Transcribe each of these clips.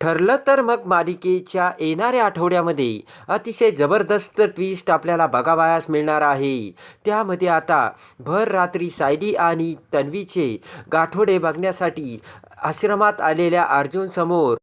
ठरलं तर मग मालिकेच्या येणाऱ्या आठवड्यामध्ये अतिशय जबरदस्त ट्विस्ट आपल्याला बघावयास मिळणार आहे. त्यामध्ये आता भर रात्री सायली आणि तन्वीचे गाठोडे बघण्यासाठी आश्रमात आलेल्या अर्जुनसमोर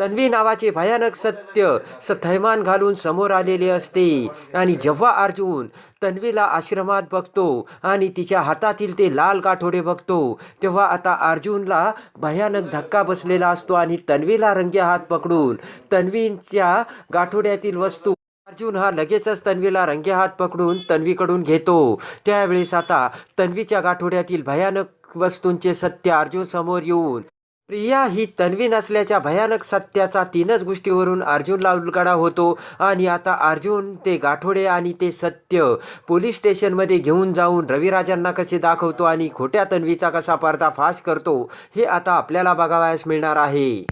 तन्वी नावाचे भयानक सत्य स थैमान घालून समोर आलेले असते. आणि जेव्हा अर्जुन तन्वीला आश्रमात बघतो आणि तिच्या हातातील ते लाल गाठोडे बघतो तेव्हा आता अर्जुनला भयानक धक्का बसलेला असतो आणि तन्वीला रंगे हात पकडून तन्वींच्या गाठोड्यातील वस्तू अर्जुन हा लगेचच तन्वीला रंगे हात पकडून तन्वीकडून घेतो. त्यावेळेस आता तन्वीच्या गाठोड्यातील भयानक वस्तूंचे सत्य अर्जुन समोर येऊन प्रिया ही तन्वी नसल्याच्या भयानक सत्याचा तीनच गोष्टीवरून अर्जुनला उलगडा होतो. आणि आता अर्जुन ते गाठोडे आणि ते सत्य पोलीस स्टेशनमध्ये घेऊन जाऊन रविराजांना कसे दाखवतो आणि खोट्या तन्वीचा कसा पर्दाफाश करतो हे आता आपल्याला बघावयास मिळणार आहे.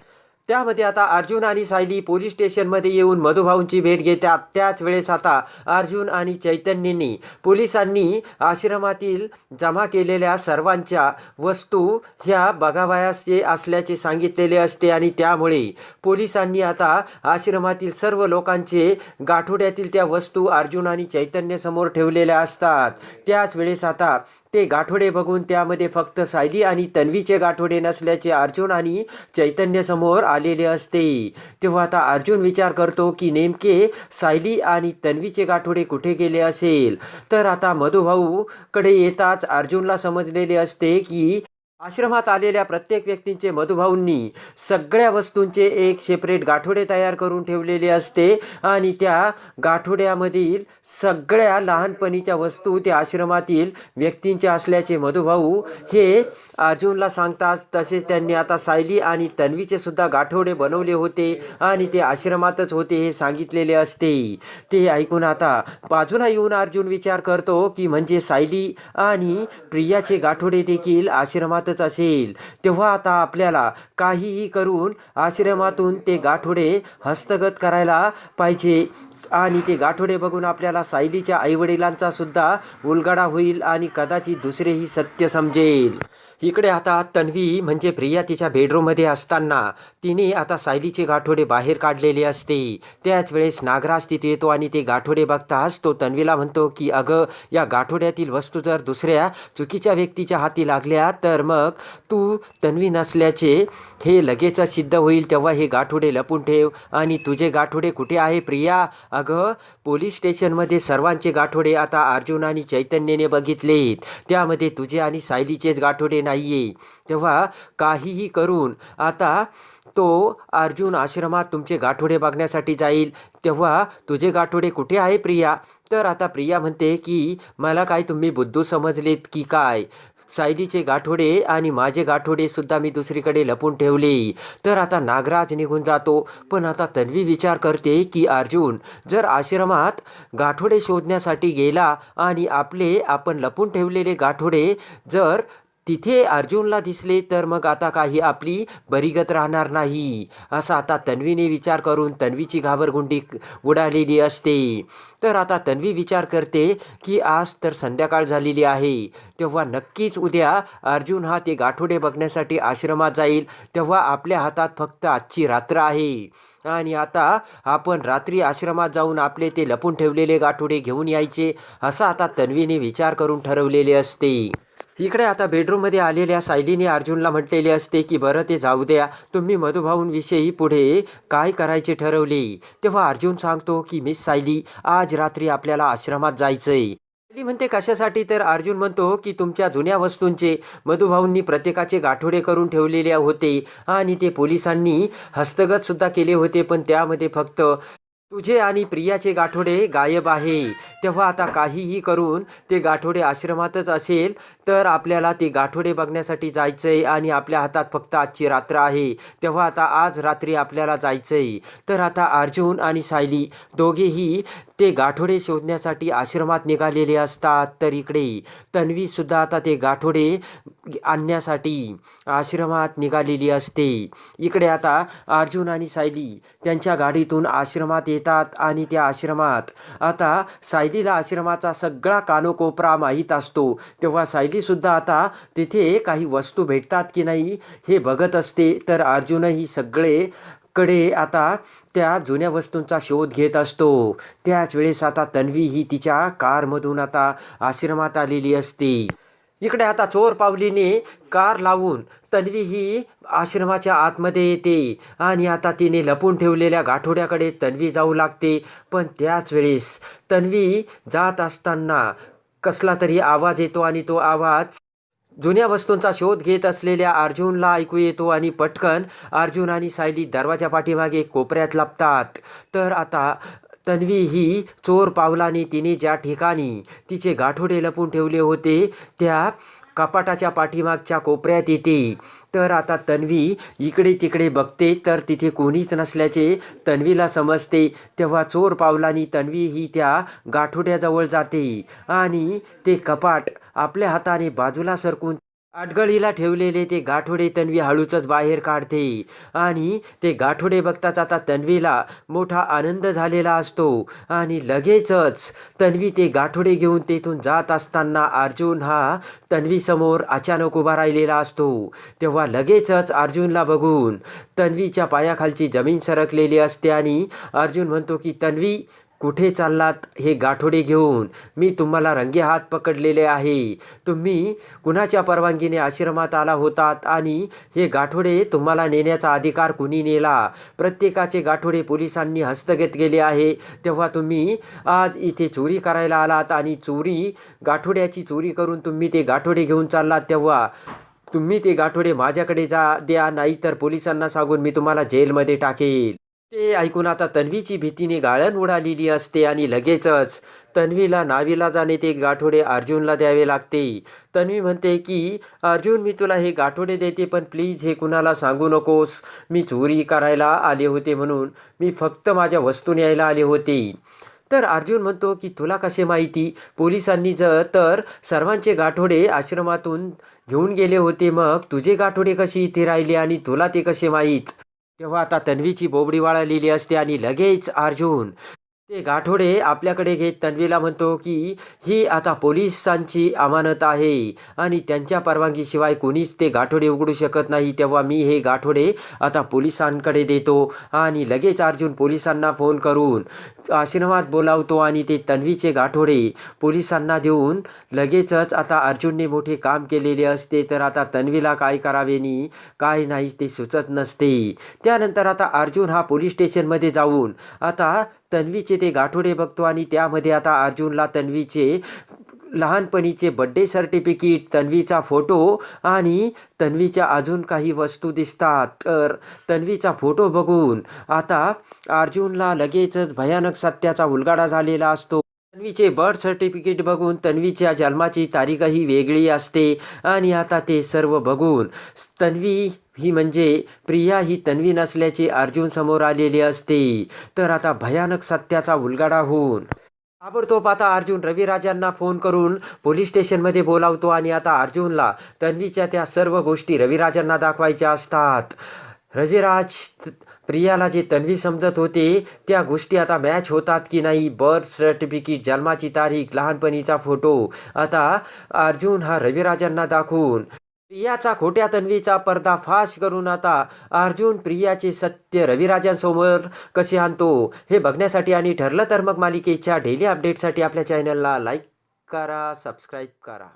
त्यामध्ये आता अर्जुन आणि सायली पोलीस स्टेशनमध्ये येऊन मधुभाऊंची भेट घेतात. त्याच वेळेस आता अर्जुन आणि चैतन्यनी पोलिसांनी आश्रमातील जमा केलेल्या सर्वांच्या वस्तू ह्या बघावयास असल्याचे सांगितलेले असते आणि त्यामुळे पोलिसांनी आता आश्रमातील सर्व लोकांचे गाठोड्यातील त्या वस्तू अर्जुन आणि चैतन्यसमोर ठेवलेल्या असतात. त्याच वेळेस आता ते गाठोडे बघून त्यामध्ये फक्त सायली आणि तन्वीचे गाठोडे नसल्याचे अर्जुन आणि चैतन्यसमोर आलेले असते. तेव्हा आता अर्जुन विचार करतो की नेमके सायली आणि तन्वीचे गाठोडे कुठे गेले असेल? तर आता मधुभाऊकडे येताच अर्जुनला समजलेले असते की आश्रमात आलेल्या प्रत्येक व्यक्तींचे मधुभाऊंनी सगळ्या वस्तूंचे एक सेपरेट गाठोडे तयार करून ठेवलेले असते आणि त्या गाठोड्यामधील सगळ्या लहानपणीच्या वस्तू त्या आश्रमातील व्यक्तींच्या असल्याचे मधुभाऊ हे अर्जुनला सांगतात. तसेच त्यांनी आता सायली आणि तन्वीचे सुद्धा गाठोडे बनवले होते आणि ते आश्रमातच होते हे सांगितलेले असते. ते ऐकून आता बाजूला येऊन अर्जुन विचार करतो की म्हणजे सायली आणि प्रियाचे गाठोडे देखील आश्रमात आश्रमातच असेल. तेव्हा आता आपल्याला काहीही करून आश्रमातून ते गाठोडे हस्तगत करायला पाहिजे. आणि ते गाठोडे बघून आपल्याला सायलीच्या आईवडिलांचा सुद्धा उलगडा होईल आणि कदाचित दुसरेही सत्य समजेल. इकडे आता तन्वी म्हणजे प्रिया तिच्या बेडरूममध्ये असताना तिने आता सायलीचे गाठोडे बाहेर काढलेले असते. त्याच वेळेस नागराज तिथे येतो आणि ते गाठोडे बघताच तो तन्वीला म्हणतो की अगं या गाठोड्यातील वस्तू जर दुसऱ्या चुकीच्या व्यक्तीच्या हाती लागल्या तर मग तू तन्वी नसल्याचे हे लगेचच सिद्ध होईल तेव्हा हे गाठोडे लपून ठेव. आणि तुझे गाठोडे कुठे आहे प्रिया? अगं पोलीस स्टेशनमध्ये सर्वांचे गाठोडे आता अर्जुन आणि चैतन्यने बघितले त्यामध्ये तुझे आणि सायलीचेच गाठोडे नाहीये. तेव्हा काहीही करून आता तो अर्जुन आश्रमात तुमचे गाठोडे बघण्यासाठी जाईल. तेव्हा तुझे गाठोडे कुठे आहे प्रिया? तर आता प्रिया म्हणते की मला काय तुम्ही बुद्धू समजलेत की काय? सायलीचे गाठोडे आणि माझे गाठोडेसुद्धा मी दुसरीकडे लपून ठेवले. तर आता नागराज निघून जातो. पण आता तन्वी विचार करते की अर्जुन जर आश्रमात गाठोडे शोधण्यासाठी गेला आणि आपले आपण लपून ठेवलेले गाठोडे जर तिथे अर्जुनला दिसले तर मग आता काही आपली बरीगत राहणार नाही. असा आता तन्वीने विचार करून तन्वीची घाबरगुंडी उडालेली असते. तर आता तन्वी विचार करते की आज तर संध्याकाळ झालेली आहे. तेव्हा नक्कीच उद्या अर्जुन हा ते गाठोडे बघण्यासाठी आश्रमात जाईल. तेव्हा आपल्या हातात फक्त आजची रात्र आहे. आणि आता आपण रात्री आश्रमात जाऊन आपले ते लपून ठेवलेले गाठोडे घेऊन यायचे असा आता तन्वीने विचार करून ठरवलेले असते. इकडे आता बेडरूममध्ये आलेल्या सायलीने अर्जुनला म्हटलेले असते की बरं ते जाऊ द्या. तुम्ही मधुभाऊंविषयी पुढे काय करायचे ठरवले? तेव्हा अर्जुन सांगतो की मिस सायली आज रात्री आपल्याला आश्रमात जायचंय. सायली म्हणते कशासाठी? तर अर्जुन म्हणतो की तुमच्या जुन्या वस्तूंचे. मधुभाऊंनी प्रत्येकाचे गाठोडे करून ठेवलेले होते आणि ते पोलिसांनी हस्तगतसुद्धा केले होते पण त्यामध्ये फक्त तुझे आणि प्रियाचे गाठोडे गायब आहे. तेव्हा आता काहीही करून ते गाठोडे आश्रमातच असेल तर आपल्याला ते गाठोडे बघण्यासाठी जायचंय आणि आपल्या हातात फक्त आजची रात्र आहे. तेव्हा आता आज रात्री आपल्याला जायचंय. तर आता अर्जुन आणि सायली दोघेही ते गाठोडे शोधण्यासाठी आश्रमात निघालेले असतात. तर इकडे तन्वीसुद्धा आता ते गाठोडे आणण्यासाठी आश्रमात निघालेली असते. इकडे आता अर्जुन आणि सायली त्यांच्या गाडीतून आश्रमात येतात आणि त्या आश्रमात आता सायलीला आश्रमाचा सगळा कानोकोपरा माहीत असतो. तेव्हा सायलीसुद्धा आता तिथे काही वस्तू भेटतात की नाही हे बघत असते. तर अर्जुनही सगळे कडे आता त्या जुन्या वस्तूंचा शोध घेत असतो. त्याच वेळेस आता तन्वी ही तिच्या कारमधून आता आश्रमात आलेली असते. इकडे आता चोर पावलीने कार लावून तन्वी ही आश्रमाच्या आतमध्ये येते आणि आता तिने लपून ठेवलेल्या गाठोड्याकडे तन्वी जाऊ लागते. पण त्याच वेळेस तन्वी जात असताना कसला तरी आवाज येतो आणि तो आवाज जुन्या वस्तूंचा शोध घेत असलेल्या अर्जुनला ऐकू येतो आणि पटकन अर्जुन आणि सायली दरवाजा पाठीमागे कोपऱ्यात लपतात. तर आता तन्वी ही चोर पावलाने तिने ज्या ठिकाणी तिचे गाठोडे लपून ठेवले होते त्या कपाटाच्या पाठीमागच्या कोपऱ्यात येते. तर आता तन्वी इकडे तिकडे बघते तर तिथे कोणीच नसल्याचे तन्वीला समजते. तेव्हा चोर पावलानी तन्वी ही त्या गाठोड्याजवळ जाते आणि ते कपाट आपल्या हाताने बाजूला सरकून आटगळीला ठेवलेले ते गाठोडे तन्वी हळूचच बाहेर काढते. आणि ते गाठोडे बघताच आता तन्वीला मोठा आनंद झालेला असतो. आणि लगेचच तन्वी ते गाठोडे घेऊन तेथून जात असताना अर्जुन हा तन्वीसमोर अचानक उभा राहिलेला असतो. तेव्हा लगेचच अर्जुनला बघून तन्वीच्या पायाखालची जमीन सरकलेली असते आणि अर्जुन म्हणतो की तन्वी कुठे चाललात हे गाठोडे घेऊन? मी तुम्हाला रंगे हात पकडलेले आहे. तुम्ही कुणाच्या परवानगीने आश्रमात आला होतात आणि हे गाठोडे तुम्हाला नेण्याचा अधिकार कुणी नेला? प्रत्येकाचे गाठोडे पोलिसांनी हस्तगत केले आहे. तेव्हा तुम्ही आज इथे चोरी करायला आलात आणि चोरी गाठोड्याची चोरी करून तुम्ही ते गाठोडे घेऊन चाललात तेव्हा तुम्ही ते गाठोडे माझ्याकडे जा द्या नाहीतर पोलिसांना सांगून मी तुम्हाला जेलमध्ये टाकेल. ते ऐकून आता तन्वीची भीतीने गाळण उडालेली असते आणि लगेचच तन्वीला नावीला जाणे ते गाठोडे अर्जुनला द्यावे लागते. तन्वी म्हणते की अर्जुन मी तुला हे गाठोडे देते पण प्लीज हे कुणाला सांगू नकोस. मी चोरी करायला आले होते म्हणून मी फक्त माझ्या वस्तू न्यायला आले होते. तर अर्जुन म्हणतो की तुला कसे माहिती? पोलिसांनी जर तर सर्वांचे गाठोडे आश्रमातून घेऊन गेले होते मग तुझे गाठोडे कसे इथे राहिले आणि तुला ते कसे माहीत? तेव्हा आता तन्वीची बोबडी वाळलेली असते आणि लगेच अर्जुन ते गाठोडे आपल्याकडे घेत तन्वीला म्हणतो की ही आता पोलिसांची अमानत आहे आणि त्यांच्या परवानगीशिवाय कोणीच ते गाठोडे उघडू शकत नाही. तेव्हा मी हे गाठोडे आता पोलिसांकडे देतो आणि लगेच अर्जुन पोलिसांना फोन करून आश्रमात बोलावतो आणि ते तन्वीचे गाठोडे पोलिसांना देऊन लगेचच आता अर्जुनने मोठे काम केलेले असते. तर आता तन्वीला काय करावे नी? काय नाही ते सुचत नसते. त्यानंतर आता अर्जुन हा पोलीस स्टेशनमध्ये जाऊन आता तन्वीचे ते गाठोडे बघतो आणि त्यामध्ये आता अर्जुनला तन्वीचे लहानपणीचे बड्डे सर्टिफिकेट तन्वीचा फोटो आणि तन्वीच्या अजून काही वस्तू दिसतात. तर तन्वीचा फोटो बघून आता अर्जुनला लगेचच भयानक सत्याचा उलगाडा झालेला असतो. तन्वीचे बर्थ सर्टिफिकेट बघून तन्वीच्या जन्माची तारीखही वेगळी असते आणि आता ते सर्व बघून तन्वी ही म्हणजे प्रिया ही तन्वी नसल्याचे अर्जुन समोर आलेले असते. तर आता भयानक सत्याचा उलगाडा होऊन. ताबडतोब आता अर्जुन रविराजांना फोन करून पोलीस स्टेशनमध्ये बोलावतो आणि आता अर्जुनला तन्वीच्या त्या सर्व गोष्टी रविराजांना दाखवायच्या असतात. रविराज प्रियाला जे तन्वी समजत होते त्या गोष्टी आता मॅच होतात की नाही बर्थ सर्टिफिकेट जन्माची तारीख लहानपणीचा फोटो आता अर्जुन हा रविराजांना दाखवून प्रियाचा खोट्या तन्वीचा पर्दाफाश करून आता अर्जुन प्रियाचे सत्य रविराजांसमोर कसे आणतो हे बघण्यासाठी आणि ठरलं तर मग मालिकेच्या डेली अपडेटसाठी आपल्या चॅनलला लाईक करा सबस्क्राईब करा.